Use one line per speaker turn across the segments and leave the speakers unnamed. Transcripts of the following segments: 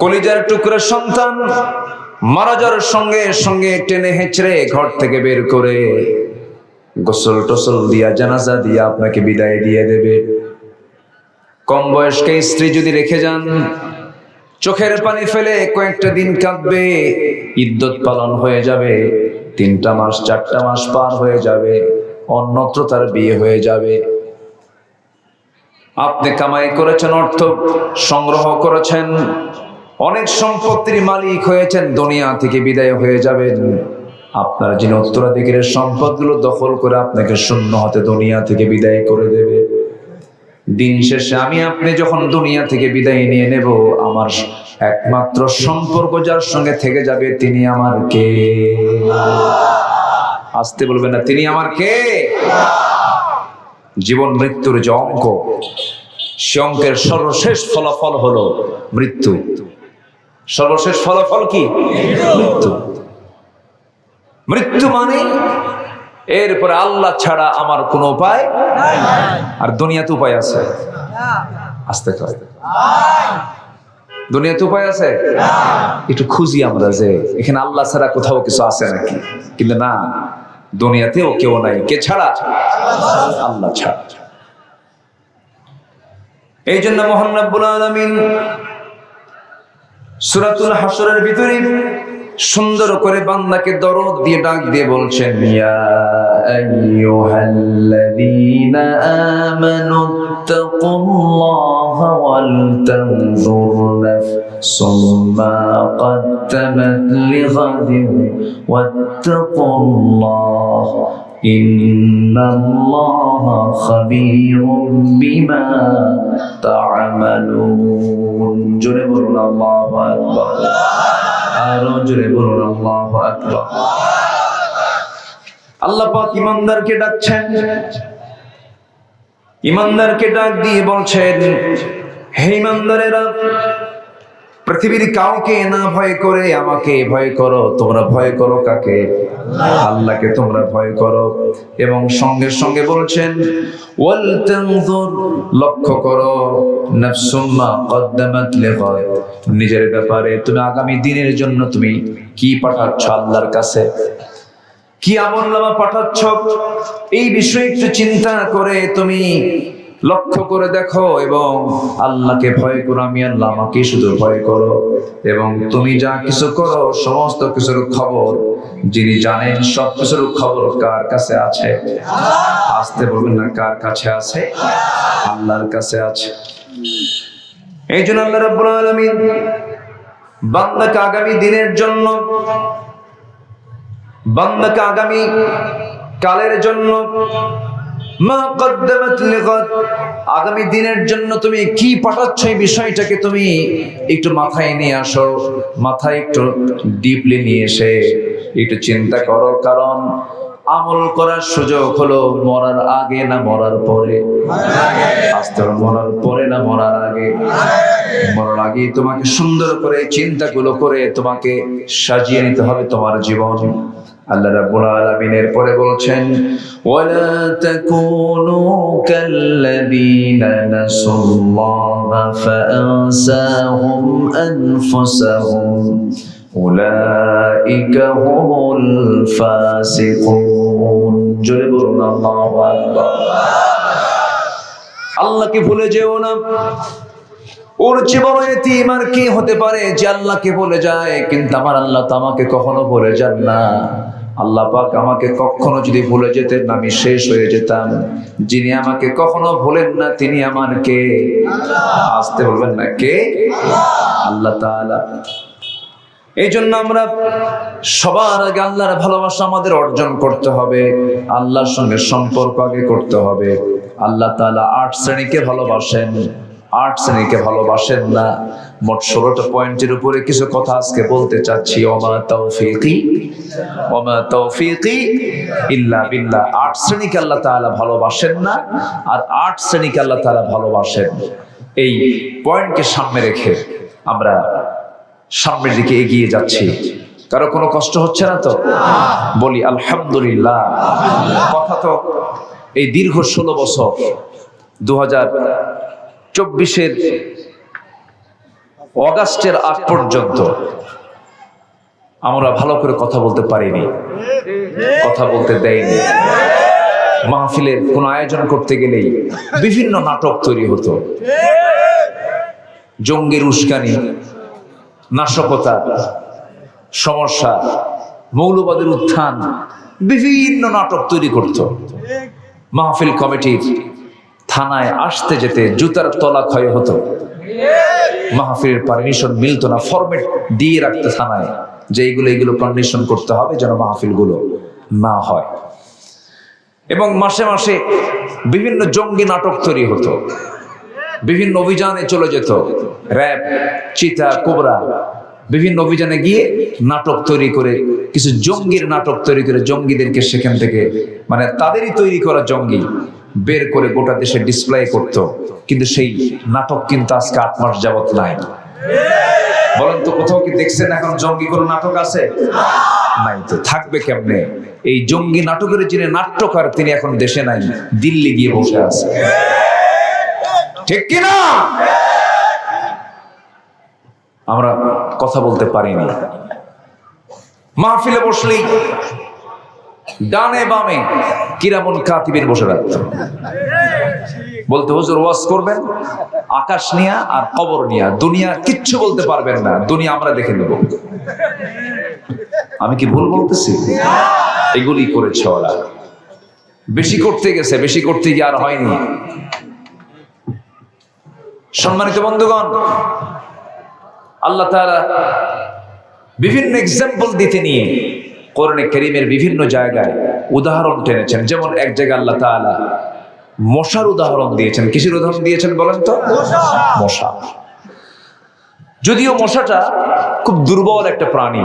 কলিজার টুকরো সন্তান মারা যাওয়ার সঙ্গে সঙ্গে টেনে হেঁচড়ে ঘর থেকে বের করে গোসল টোসল দিয়া, জানাজা দিয়া আপনাকে বিদায় দিয়ে দেবে। কম বয়স্ক স্ত্রী যদি রেখে যান, চোখের পানি ফেলে কয়েকটা দিন কাঁদবে, ইদ্যত পালন হয়ে যাবে, তিনটা মাস, চারটা মাস পার হয়ে যাবে, অন্যত্র তার বিয়ে হয়ে যাবে। আপনি কামাই করেছেন, অর্থ সংগ্রহ করেছেন অনেক সম্পত্তির মালিক হয়েছেন, দুনিয়া থেকে বিদায় হয়ে যাবেন। আপনার যিনি উত্তরাধিকারের সম্পদগুলো দখল করে আপনাকে শূন্য হাতে দুনিয়া থেকে বিদায় করে দেবে। দিন শেষে আমি আপনি যখন দুনিয়া থেকে বিদায় নিয়ে নেব, আমার একমাত্র সম্পর্ক যার সঙ্গে থেকে যাবে তিনি আমার কে? আসতে বলবেন না, তিনি আমার কে? জীবন মৃত্যুর যে অঙ্ক, সে অঙ্কের সর্বশেষ ফলাফল হলো মৃত্যু। সর্বশেষ ফলাফল কি? মৃত্যু। মৃত্যু মানে এরপরে আল্লাহ ছাড়া আমার কোনো উপায় আর দুনিয়াতে উপায় আছে? আসতে দুনিয়াতে উপায় আছে? একটু খুঁজি আমরা যে এখানে আল্লাহ ছাড়া কোথাও কিছু আছে নাকি? কিন্তু না দুনিয়াতেও কেউ নাই। কে ছাড়া? আল্লাহ ছাড়া। এই জন্য রব্বুল আলামিন সূরাতুল হাসরের ভিতরে সুন্দর করে বান্দাকে দরদ দিয়ে ডাক দিয়ে বলছেন ইয়া আইয়ুহাল্লাযীনা আমানু তাকুল্লাহা ওয়াল তানজুর নাফসুম মা قدمت لغد واتقوا الله إن الله خبير بما تعملون জোরে বলুন আল্লাহু আকবার আরো জোরে বলুন আল্লাহু আকবার আল্লাহ পাক ইমানদারকে ডাকছেন ইমানদারকে ডাক দিয়ে বলছেন হে ইমানদারেরা পৃথিবীর কাউকে না ভয় করে, আমাকে ভয় করো, তোমরা ভয় করো কাকে? আল্লাহকে তোমরা ভয় করো। এবং সঙ্গে সঙ্গে বলছেন লক্ষ্য করো নিজের ব্যাপারে তুমি আগামী দিনের জন্য তুমি কি পাঠাচ্ছ আল্লাহর কাছে? কি আমল নামা পাঠাচ্ছ? এই বিষয়ে একটু চিন্তা করে তুমি লক্ষ্য করে দেখো এবং আল্লাহকে ভয় করো, আমি আল্লাহ আমাকে শুধু ভয় করো। এবং তুমি যা কিছু করো, সমস্ত কিছুর খবর, যিনি জানেন সব কিছুর খবর কার কাছে আছে? আসতে বলবেন না, কার কাছে আছে? আল্লাহর কাছে আছে। এই জন্য আল্লাহ রাব্বুল আলামিন বান্দাকে আগামী দিনের জন্য, বান্দাকে আগামী কালের জন্য আগামী দিনের জন্য তুমি কি পাঠাচ্ছ এই বিষয়টাকে তুমি একটু মাথায় নিয়ে আসো, মাথায় একটু ডিপলি নিয়ে এসে একটু চিন্তা করো, কারণ আমল করার সুযোগ হলো মরার আগে না মরার পরে? মরার পরে না মরার আগে? মরার আগে তোমাকে সুন্দর করে চিন্তাগুলো করে তোমাকে সাজিয়ে নিতে হবে তোমার জীবন। আল্লাহ রাব্বুল আলামিনের পরে বলছেন, ওয়ালা তাকুনু কাল্লাযীনা নাসুল্লাহা ফাআনসাহুম আনফুসাহুম, উলাইকা হুমুল ফাসিকুন। জোরে বলুন, আল্লাহু আকবার। আল্লাহকে ভুলে যেও না। ওর চেয়ে বড় এতিম আর কি হতে পারে যে আল্লাহকে বলে যায়, কিন্তু আমার আল্লাহ তো আমাকে কখনো বলে যান না। আল্লাহ পাক আমাকে কখনো যদি ভুলে যেতেন, আমি শেষ হয়ে যেতাম। যিনি আমাকে কখনো ভুলেন না, তিনি আমার কে? আসতে বলবেন না, কে? আল্লাহ তাআলা। এই জন্য আমরা সবার আগে আল্লাহর ভালোবাসা আমাদের অর্জন করতে হবে। আল্লাহর সঙ্গে সম্পর্ক আগে করতে হবে। আল্লাহ তাআলা আট শ্রেণীকে ভালোবাসেন। আট শ্রেণীকে ভালোবাসেন না। মোট ষোলোটা পয়েন্টের উপরে কিছু কথা আজকে বলতে চাচ্ছি। ওমা তৌফিকি ওমা তৌফিকি ইল্লা বিল্লাহ। আট শ্রেণীকে আল্লাহ তাআলা ভালোবাসেন না, আর আট শ্রেণীকে আল্লাহ তাআলা ভালোবাসেন। এই পয়েন্টকে সামনে রেখে আমরা সামনের দিকে এগিয়ে যাচ্ছি। কারও কোনো কষ্ট হচ্ছে না তো? বলি আলহামদুলিল্লাহ। কথা তো এই দীর্ঘ ষোলো বছর দু হাজার চব্বিশের অগাস্টের আগ পর্যন্ত আমরা ভালো করে কথা বলতে পারিনি, কথা বলতে দেয়নি। মাহফিলের কোন আয়োজন করতে গেলেই বিভিন্ন নাটক তৈরি হতো। জঙ্গির উস্কানি নাশকতা, সমস্যা, মৌলবাদের উত্থান, বিভিন্ন নাটক তৈরি করত। মাহফিল কমিটির থানায় আসতে যেতে জুতার তলা ক্ষয় হতো। মাহফিলের পারমিশন মিলতো না ফরমেট দিয়ে রাখতে থানায় যে এইগুলো এইগুলো কন্ডিশন করতে হবে যেন মাহফিলগুলো না হয়। এবং মাসে মাসে বিভিন্ন জঙ্গি নাটক তৈরি হতো, বিভিন্ন অভিযানে চলে যেত র্যাব চিতা কোবরা বিভিন্ন অভিযানে গিয়ে নাটক তৈরি করে, কিছু জঙ্গির নাটক তৈরি করে জঙ্গিদেরকে সেখান থেকে মানে তাদেরই তৈরি করা জঙ্গি। বের করে গোটা দেশে ডিসপ্লে করত। কিন্তু সেই নাটক কিন্তু আজকে আট মাস যাবত নাই। বলেন তো কোথাও কি দেখছেন এখন জঙ্গি কোনো নাটক আছে? নাই তো, থাকবে কেমনে? এই জঙ্গি নাটকের যিনি নাট্যকার, তিনি এখন দেশে নাই, দিল্লি গিয়ে বসে আছে। ঠিক কিনা আমরা কথা বলতে পারিনি। মাহফিলে বসলেই ডানে বামে কিরামন কাতিবের বসে রাখত বলতে হুজুর ওয়াজ করবেন, আকাশ নিয়া আর কবর নিয়া, দুনিয়া কিচ্ছু বলতে পারবেন না, দুনিয়া আমরা দেখে নেব। আমি কি ভুল বলতেছি? এগুলি করেছে ওরা। বেশি করতে গেছে, বেশি করতে গিয়ে আর হয়নি। সম্মানিত বন্ধুগণ, আল্লাহ তাআলা বিভিন্ন এক্সাম্পল দিতে নিয়ে কোরআনে করিমের বিভিন্ন জায়গায় উদাহরণ টেনেছেন। যেমন এক জায়গায় আল্লাহ তাআলা মশার উদাহরণ দিয়েছেন। কিসের উদাহরণ দিয়েছেন বলেন তো? মশা। যদিও মশাটা খুব দুর্বল একটা প্রাণী।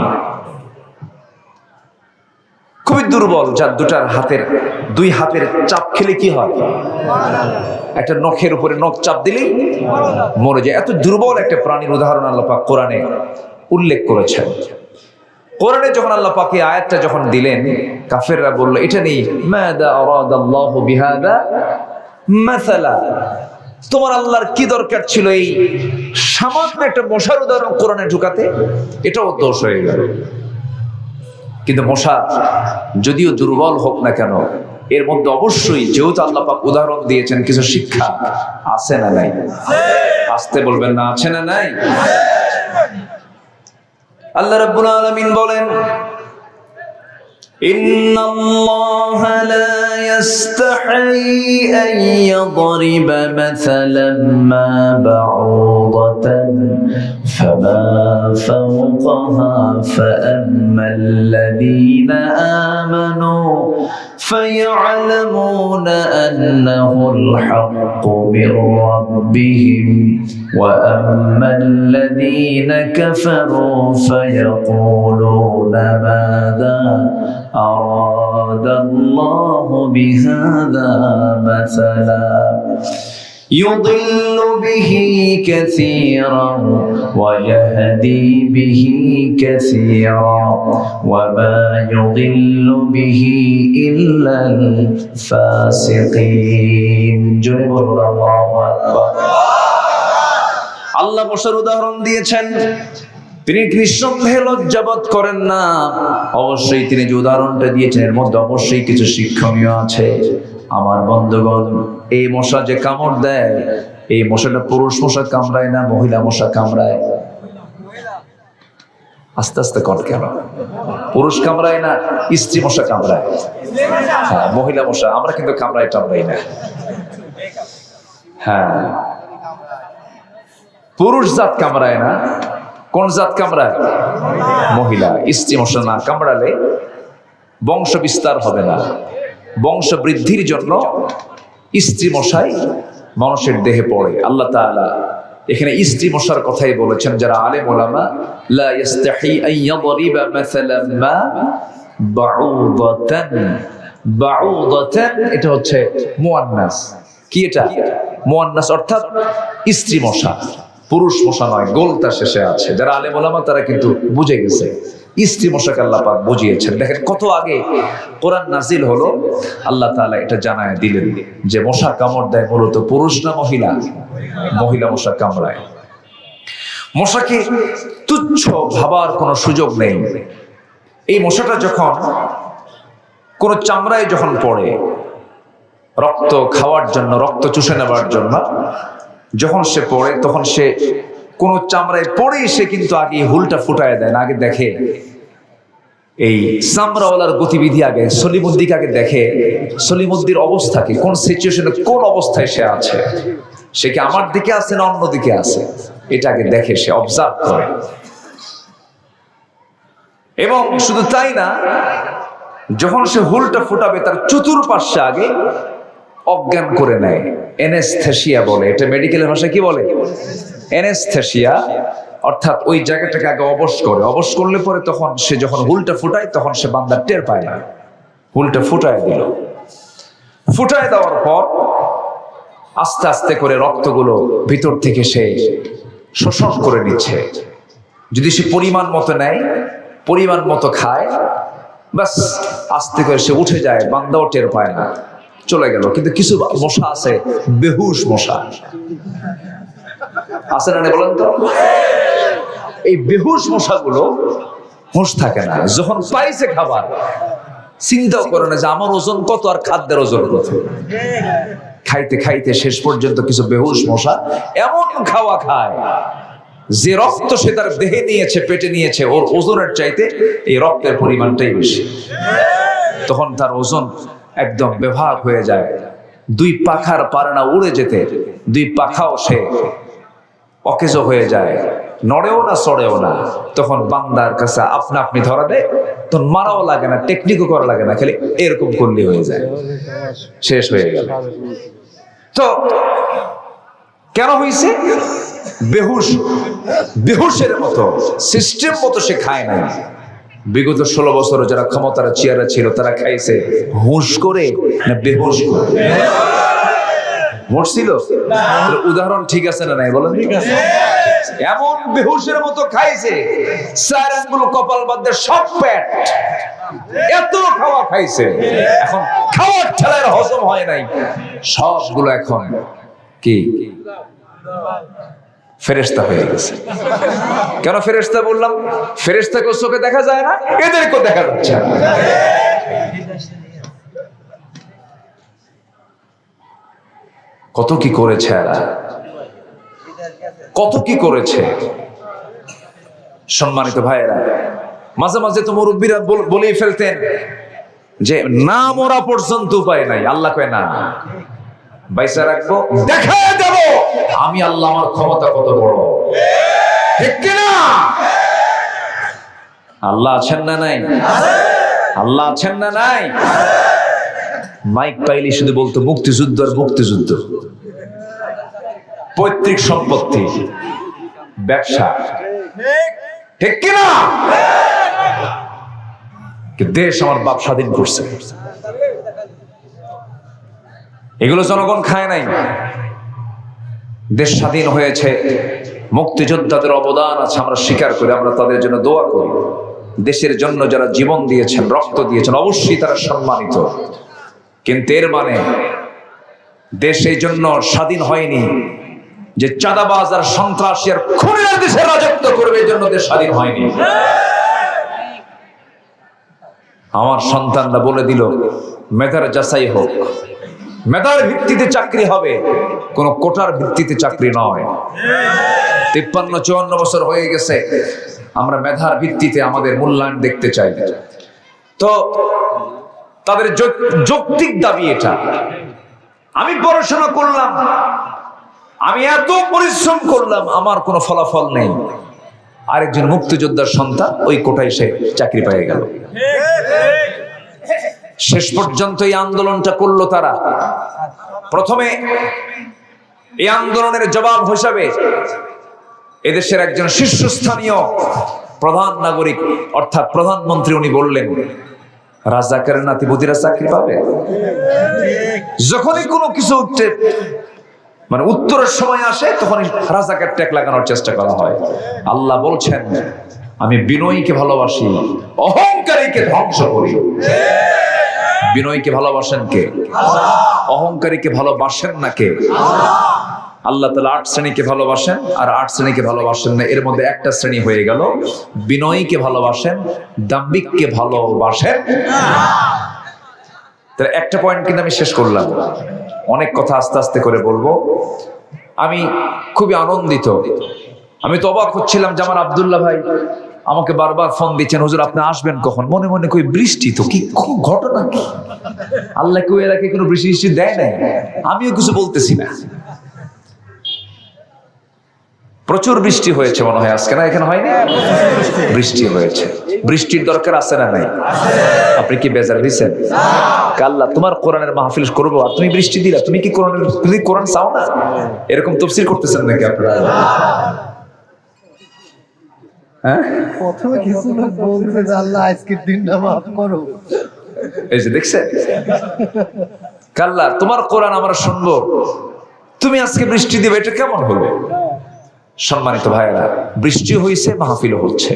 খুবই দুর্বল, যার দুটার হাতের, দুই হাতের চাপ খেলে কি হয়? একটা নখের উপরে নখ চাপ দিলেই মরে যায়। এত দুর্বল একটা প্রাণীর উদাহরণ আল্লাপা কোরআনে উল্লেখ করেছেন। কোরআনে যখন আল্লাহ পাকে আয়াতটা যখন দিলেন কাফেররা বলল এটা নেই। মাদা আরাদাল্লাহু বিহাদা মাসালা। তোমার আল্লাহর কি দরকার ছিল এই সামান্য একটা মশার উদাহরণ কোরআনে ঢুকাতে? এটাও দোষ হয়ে গেল। কিন্তু মশা যদিও দুর্বল হোক না কেন এর মধ্যে অবশ্যই যেহেতু আল্লাহ পাক উদাহরণ দিয়েছেন কিছু শিক্ষা আছে না নাই? আসতে বলবেন না আছে না নাই? আল্লাহ রাব্বুল আলামিন বলেন إن الله لا يستحي أن يضرب مثلا ما بعوضة فما فوقها فأما الذين آمنوا فيعلمون أنه الحق من ربهم وأما الذين كفروا فيقولون ماذا أراد الله بهذا مثلا؟ يضل به كثيرا ويهدي به كثيرا وما يضل به إلا الفاسقين جنب الله أكبر আল্লাহ মশার উদাহরণ দিয়েছেন তিনি নিঃসন্দেহে লজ্জাবোধ করেন না অবশ্যই তিনি যে উদাহরণটা দিয়েছেন এর মধ্যে অবশ্যই কিছু শিক্ষণীয় আছে আমার বন্ধুগণ, এই মশা যে কামড় দেয়, এই মশাটা পুরুষ মশা কামড়ায় না মহিলা মশা কামড়ায়? আস্তে আস্তে কট কেন? পুরুষ কামড়ায় না স্ত্রী মশা কামড়ায়? হ্যাঁ মহিলা মশা, আমরা কিন্তু কামড়াই টামড়াই না। হ্যাঁ। পুরুষ জাত কামড়ায় না, কোন জাত কামড়ায়? মহিলা। স্ত্রী মশা না কামড়ালে বংশ বিস্তার হবে না। বংশ বৃদ্ধির জন্য স্ত্রী মশাই মানুষের দেহে পড়ে। আল্লাহ তাআলা এখানে স্ত্রী মশার কথাই বলেছেন, যারা আলেম ওলামা, লা ইস্তাহি আন ইয়াদরিবা মাসালান মা বাউদাতান। বাউদাতান এটা হচ্ছে কি এটা? মুয়ান্নাস অর্থাৎ স্ত্রী মশা পুরুষ মশা নয় গোলটা শেষে আছে। যারা আলেম ওলামা তারা কিন্তু বুঝে গেছে। স্ত্রী মশাকে আল্লাহ পাক বুঝিয়েছেন। দেখেন কত আগে কোরআন নাজিল হলো, আল্লাহ তাআলা এটা জানায় দিলেন যে মশা কামড় দেয় মূলত পুরুষ না মহিলা? মহিলা মশা কামড়ায়। মশাকে তুচ্ছ ভাবার কোনো সুযোগ নেই। এই মশাটা যখন কোনো চামড়ায় যখন পড়ে, রক্ত খাওয়ার জন্য, রক্ত চুষে নেবার জন্য, যখন সে পড়ে, তখন সে কোনো চামড়ায় পড়েই সে কিন্তু আগে হুলটা ফুটায় দেয় না, আগে দেখে। এই চামড়াওয়ালার গতিবিধি আগে সলিমুদ্দিকে আগে দেখে সলিমুদ্দির অবস্থা কি কোন সিচুয়েশনে কোন অবস্থায় সে আছে? সে কি আমার দিকে আছে না অন্য দিকে আছে? এটা আগে দেখে, সে অবজার্ভ করে। এবং শুধু তাই না, যখন সে হুলটা ফুটাবে, তার চতুর্পাশে আগে অজ্ঞান করে নেয়, এনেস্থেসিয়া বলে। এটা মেডিকেলের ভাষায় কি বলে? এনেস্থেসিয়া অর্থাৎ ওই জায়গাটাকে আগে অবশ করে। অবশ করলে পরে তখন সে যখন হুলটা ফুটায়, তখন সে বান্দার টের পায় না। হুলটা ফুটায় দিল। ফুটায় দেওয়ার পর আস্তে আস্তে করে রক্তগুলো ভিতর থেকে সে শোষণ করে নিচ্ছে। যদি সে পরিমাণ মতো নেয়, পরিমাণ মতো খায়, ব্যাস, আস্তে করে সে উঠে যায়, বান্দাও টের পায় না। চলে গেল। কিন্তু কিছু মশা আছে, বেহুশ মশা। আছে না বলেন তো? এই বেহুশ মশাগুলো হুঁশ থাকে না। যখন পাইছে খাবার, চিন্তাও করে না যে আমার ওজন কত আর খাদ্যের ওজন কত। খাইতে খাইতে শেষ পর্যন্ত কিছু বেহুশ মশা এমন খাওয়া খায়, যে রক্ত সে তার দেহে নিয়েছে, পেটে নিয়েছে, ওর ওজনের চাইতে এই রক্তের পরিমাণটাই বেশি। তখন তার ওজন একদম বেভাগ হয়ে যায়। দুই পাখার পারে না উড়ে যেতে, দুই পাখাও সে অকেজ হয়ে যায়। নড়েও না, সড়েও না। তখন বান্দার কাছে আপনা আপনি ধরা দেয়। তখন মারাও লাগে না টেকনিকও করা লাগে না, খালি এরকম করলে হয়ে যায়। শেষ হয়ে গেল। তো কেন হয়েছে বেহুশ, বেহুশের মতো সিস্টেম মতো সে খায় নাই। বিগত ষোলো বছর যারা ক্ষমতার চেয়ারা ছিল, তারা খাইছে হুঁশ করে না বেহুশ করে? মোট ছিল উদাহরণ ঠিক আছে না নাই বলেন ঠিক আছে। এমন বেহুশের মতো খাইছে চার আঙ্গুল কপাল বাদ্যে সব পেট। এত খাওয়া খাইছে। এখন খাওয়ার ঠেলার হজম হয় নাই। সবগুলো এখন কি? ফেরেস্তা হয়ে গেছে। কেন ফেরেস্তা বললাম? ফেরেস্তাকে চোখে দেখা যায় না এদেরকেও দেখা যাচ্ছে কত কি করেছে এরা? কত কি করেছে? সম্মানিত ভাইয়েরা, মাঝে মাঝে তো মুরব্বীরা বল- বলেই ফেলতেন যে না মরা পর্যন্ত উপায় নাই। আল্লাহ কয়, না, বাইসা রাখব, দেখা দেব। আমি আল্লাহ আমার ক্ষমতা কত বড়? ঠিক আল্লাহ আছেন না নাই? আল্লাহ আছেন না নাই? মাইক পাইলি শুধু বলতো, মুক্তিযুদ্ধ আর মুক্তিযুদ্ধ। পৈতৃক সম্পত্তি, ব্যবসা। ঠিক কিনা? দেশ আমার বাপ স্বাধীন করছে। এগুলো জনগণ খায় নাই। দেশ স্বাধীন হয়েছে। মুক্তিযোদ্ধাদের অবদান আছে, আমরা স্বীকার করি, আমরা তাদের জন্য দোয়া করি। দেশের জন্য যারা জীবন দিয়েছেন, রক্ত দিয়েছেন, অবশ্যই তারা সম্মানিত। কিন্তু এর মানে দেশ এই জন্য স্বাধীন হয়নি যে চাঁদাবাজ আর সন্ত্রাসী আর খুনের দেশে রাজত্ব করবে এই জন্য দেশ স্বাধীন হয়নি। আমার সন্তানরা বলে দিল, মেধার যাচাই হোক। মেধার ভিত্তিতে চাকরি হবে। কোন কোটার ভিত্তিতে চাকরি নয়। তিপ্পান্ন, চুয়ান্ন বছর হয়ে গেছে। আমরা মেধার ভিত্তিতে আমাদের মূল্যায়ন দেখতে চাই। তো তাদের যৌক্তিক দাবি এটা। আমি পড়াশোনা করলাম, আমি এত পরিশ্রম করলাম, আমার কোনো ফলাফল নেই। আরেকজন মুক্তিযোদ্ধার সন্তান ওই কোটায় সে চাকরি পেয়ে গেল। শেষ পর্যন্ত এই আন্দোলনটা করল তারা। প্রথমে এই আন্দোলনের জবাব হিসাবে এদেশের একজন শীর্ষস্থানীয় প্রধান নাগরিক, অর্থাৎ প্রধানমন্ত্রী উনি বললেন রাজাকারের নাতিপুতিরা চাকরি পাবে? যখনই কোনো কিছু মানে উত্তরের সময় আসে, তখনই রাজাকার ট্যাগ লাগানোর চেষ্টা করা হয়। আল্লাহ বলছেন, আমি বিনয়ীকে ভালোবাসি, অহংকারীকে ধ্বংস করি। বিনয়ীকে ভালোবাসেন কে? অহংকারীকে ভালোবাসেন না কে? আল্লাহ তালা আট শ্রেণীকে ভালোবাসেন আর আট শ্রেণীকে ভালোবাসেন না। এর মধ্যে একটা শ্রেণি হয়ে গেল। বিনয়ীকে ভালোবাসেন দাম্বিককে ভালোবাসেন। তাহলে একটা পয়েন্ট কিন্তু আমি শেষ করলাম। অনেক কথা আস্তে আস্তে করে বলব। আমি খুবই আনন্দিত। আমি তো অবাক হচ্ছিলাম যে আমার আবদুল্লাহ ভাই আমাকে বারবার ফোন দিচ্ছেন, হুজুর, আপনি আসবেন কখন? মনে মনে কই, বৃষ্টি তো কি ঘটনা কি? আল্লাহ কেউ এলাকায় কোনো বৃষ্টি বৃষ্টি দেয় নাই? আমিও কিছু বলতেছি না। প্রচুর বৃষ্টি হয়েছে মনে হয় আজকে না এখানে হয়নি? বৃষ্টি হয়েছে। বৃষ্টির দরকার আছে না নাই? আপনি কি বেজার হয়েছেন কাল্লা তোমার কোরআনের মাহফিল করব আর তুমি বৃষ্টি দিলা তুমি কি কোরআনের তুমি কোরআন চাও না? এরকম তফসির করতেছেন নাকি আপনারা? হ্যাঁ?
প্রথমে কিছু লোক বলছে যে আল্লাহ আজকের দিনটা মাফ করো।
এই যে দেখছে কাল্লা তোমার কোরআন আমরা শুনব। তুমি আজকে বৃষ্টি দিবে এটা কেমন হলো? সম্মানিত ভাইয়েরা, বৃষ্টি হয়েছে মাহফিল হচ্ছে।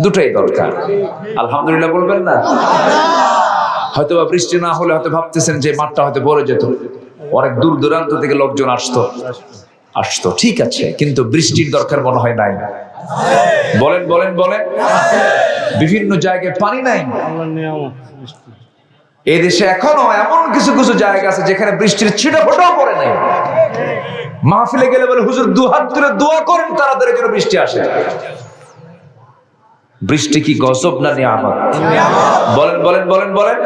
দুটাই দরকার। আলহামদুলিল্লাহ বলবেন না? হয়তো বা বৃষ্টি না হলে হয়তো ভাবতেছেন যে মাঠটা হয়তো ভরে যেত। অনেক দূর দূরান্ত থেকে লোকজন আসতো। আসতো, ঠিক আছে, কিন্তু বৃষ্টির দরকার মনে হয় নাই। বলেন বলেন বলেন। বিভিন্ন জায়গায় পানি নাই। এই দেশে এখনও এমন কিছু কিছু জায়গা আছে যেখানে বৃষ্টির ছিটা ফোটাও পড়ে নাই। মাহফিলে গেলে বলে, হুজুর দু হাত তুলে দোয়া করেন, তাড়াতাড়ি যেন বৃষ্টি আসে। বৃষ্টি কি গজব না নিয়ামত? বলেন বলেন বলেন বলেন।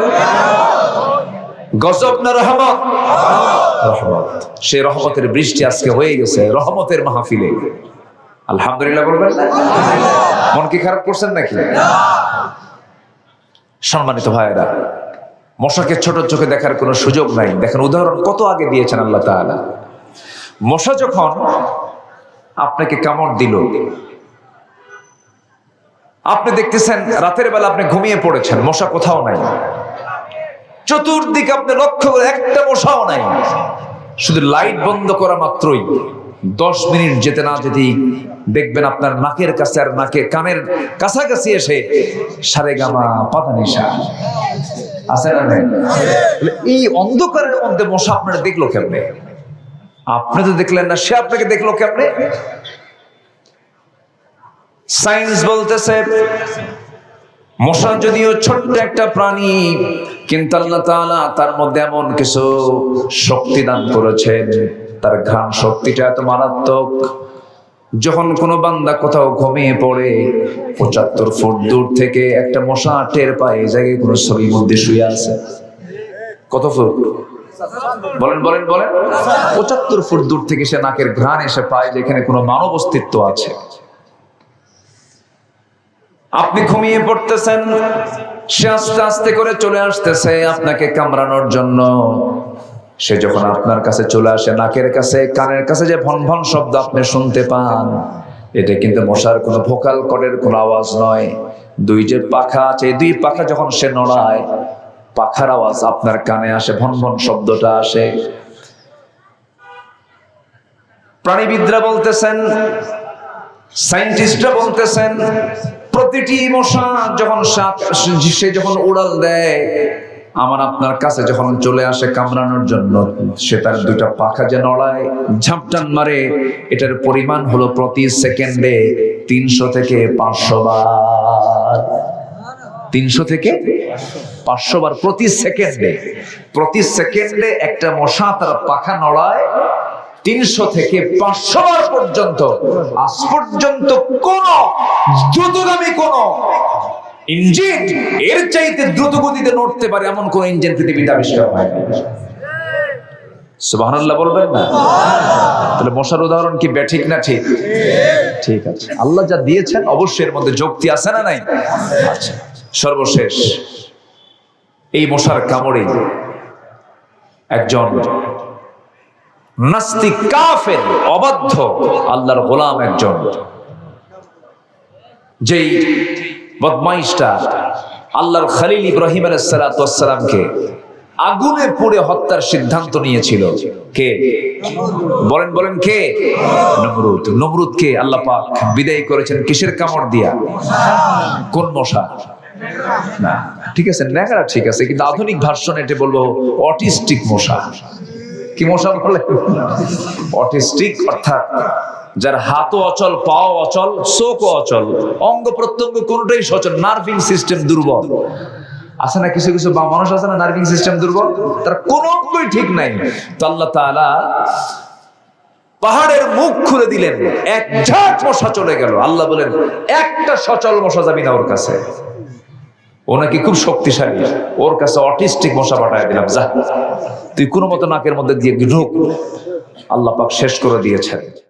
গজব না রহমত? রহমত। সেই রহমতের বৃষ্টি আজকে হয়ে গেছে, রহমতের মাহফিলে। আলহামদুলিল্লাহ বলবেন মন কি খারাপ করছেন নাকি? সম্মানিত ভাইয়েরা, মশাকে ছোট চোখে দেখার কোনো সুযোগ নাই। দেখেন, উদাহরণ কত আগে দিয়েছেন আল্লাহ তাআলা? মশা যখন আপনাকে কামড় দিল, আপনি দেখতেছেন রাতের বেলা আপনি ঘুমিয়ে পড়েছেন, মশা কোথাও নাই। চতুর্দিকে আপনি লক্ষ্য করে একটা মশাও নাই। শুধু লাইট বন্ধ করা মাত্রই দশ মিনিট যেতে না যেতেই দেখবেন আপনার নাকের কাছে আর নাকে কানের কাছাকাছি এসে সারে গামা, পাতা নিশা। আছে না এই অন্ধকারের মধ্যে মশা আপনার দেখল কেমনে? আপনি তো দেখলেন না, সে আপনাকে দেখল কেমনে? সায়েন্স বলতেছে মশা যদিও ছোট্ট একটা প্রাণী, কিন্তু আল্লাহ তাআলা তার মধ্যে এমন কিছু শক্তি দান করেছেন। তার ঘ্রাণ শক্তিটা এত মারাত্মক, যখন কোনো বান্দা কোথাও ঘুমিয়ে পড়ে, পঁচাত্তর ফুট দূর থেকে একটা মশা টের পায়, এই জায়গায় কোনো ছবির মধ্যে শুয়ে আছে। কত ফুট? বলেন বলেন বলেন। পঁচাত্তর ফুট দূর থেকে সে নাকের ঘ্রাণ এসে পায় যে এখানে কোনো মানব অস্তিত্ব আছে। আপনি ঘুমিয়ে পড়তেছেন, সে আস্তে আস্তে করে চলে আসতেছে আপনাকে কামড়ানোর জন্য। সে যখন আপনার কাছে চলে আসে, নাকের কাছে, কানের কাছে যে ভন ভন শব্দ আপনি শুনতে পান, এটা কিন্তু মশার কোনো ভোকাল কর্ডের কোনো আওয়াজ নয়। দুই যে পাখা আছে দুই পাখা যখন সে নড়ায় পাখার আওয়াজ আপনার কানে আসে, ভন ভন শব্দটা আসে। প্রাণীবিদরা বলতেছেন, সায়েন্টিস্টরা বলতেছেন, প্রতিটি মশা যখন সে যখন উড়াল দেয়, আমার আপনার কাছে যখন চলে আসে কামড়ানোর জন্য, সে তার দুটা পাখা যে নড়ায়, ঝাপটান মারে, এটার পরিমাণ হলো প্রতি সেকেন্ডে তিনশো থেকে পাঁচশো বার। তিনশো থেকে পাঁচশো বার প্রতি সেকেন্ডে প্রতি সেকেন্ডে একটা মশা তার পাখা নড়ায় তিনশো থেকে পাঁচশো বার পর্যন্ত। আজ পর্যন্ত কোন দ্রুতগামী কোন ইঞ্জিন এর চাইতে দ্রুত গতিতে নড়তে পারে এমন কোন ইঞ্জিন পৃথিবীতে আবিষ্কার হয় বলবেন না? তাহলে মশার উদাহরণ কি না ঠিক? ঠিক আছে। আল্লাহ যা দিয়েছেন, অবশ্যই এর মধ্যে না নাই? আচ্ছা সর্বশেষ। এই মশার কামড়ে একজন নাস্তিক কাফের, অবাধ্য, আল্লাহর গোলাম একজন। যেই বদমাইশটা আল্লাহর খালিল ইব্রাহিম আলাইসালামকে আগুনে পুড়ে হত্যার সিদ্ধান্ত নিয়েছিল। কে? বলেন বলেন, কে? নমরুদ। নমরুদ কে আল্লাহ পাক বিদায় করেছেন কিসের কামড় দিয়া? কোন মশা? ঠিক আছে ন্যাংরা ঠিক আছে, কিন্তু আধুনিক ভার্সন এটা বলব অটিস্টিক মশা। কি কি মশা বলে? অটিস্টিক, অর্থাৎ যার হাতও অচল, পাও অচল, চোখও অচল, অঙ্গ প্রত্যঙ্গ কোনোটাই সচল, নার্ভিং সিস্টেম দুর্বল। আছে না কিছু কিছু বা মানুষ আছে না নার্ভিং সিস্টেম দুর্বল? তার কোন অঙ্গই ঠিক নাই। তো আল্লাহ তাআলা পাহাড়ের মুখ খুলে দিলেন, এক ঝাঁক মশা চলে গেল। আল্লাহ বলেন, একটা সচল মশা যাবি না ওর কাছে। ও নাকি খুব শক্তিশালী। ওর কাছে অটিস্টিক মশা পাঠায় দিলাম, যা। তুই কোনো মতো নাকের মধ্যে দিয়ে ঢুক। আল্লাহ পাক শেষ করে দিয়েছেন।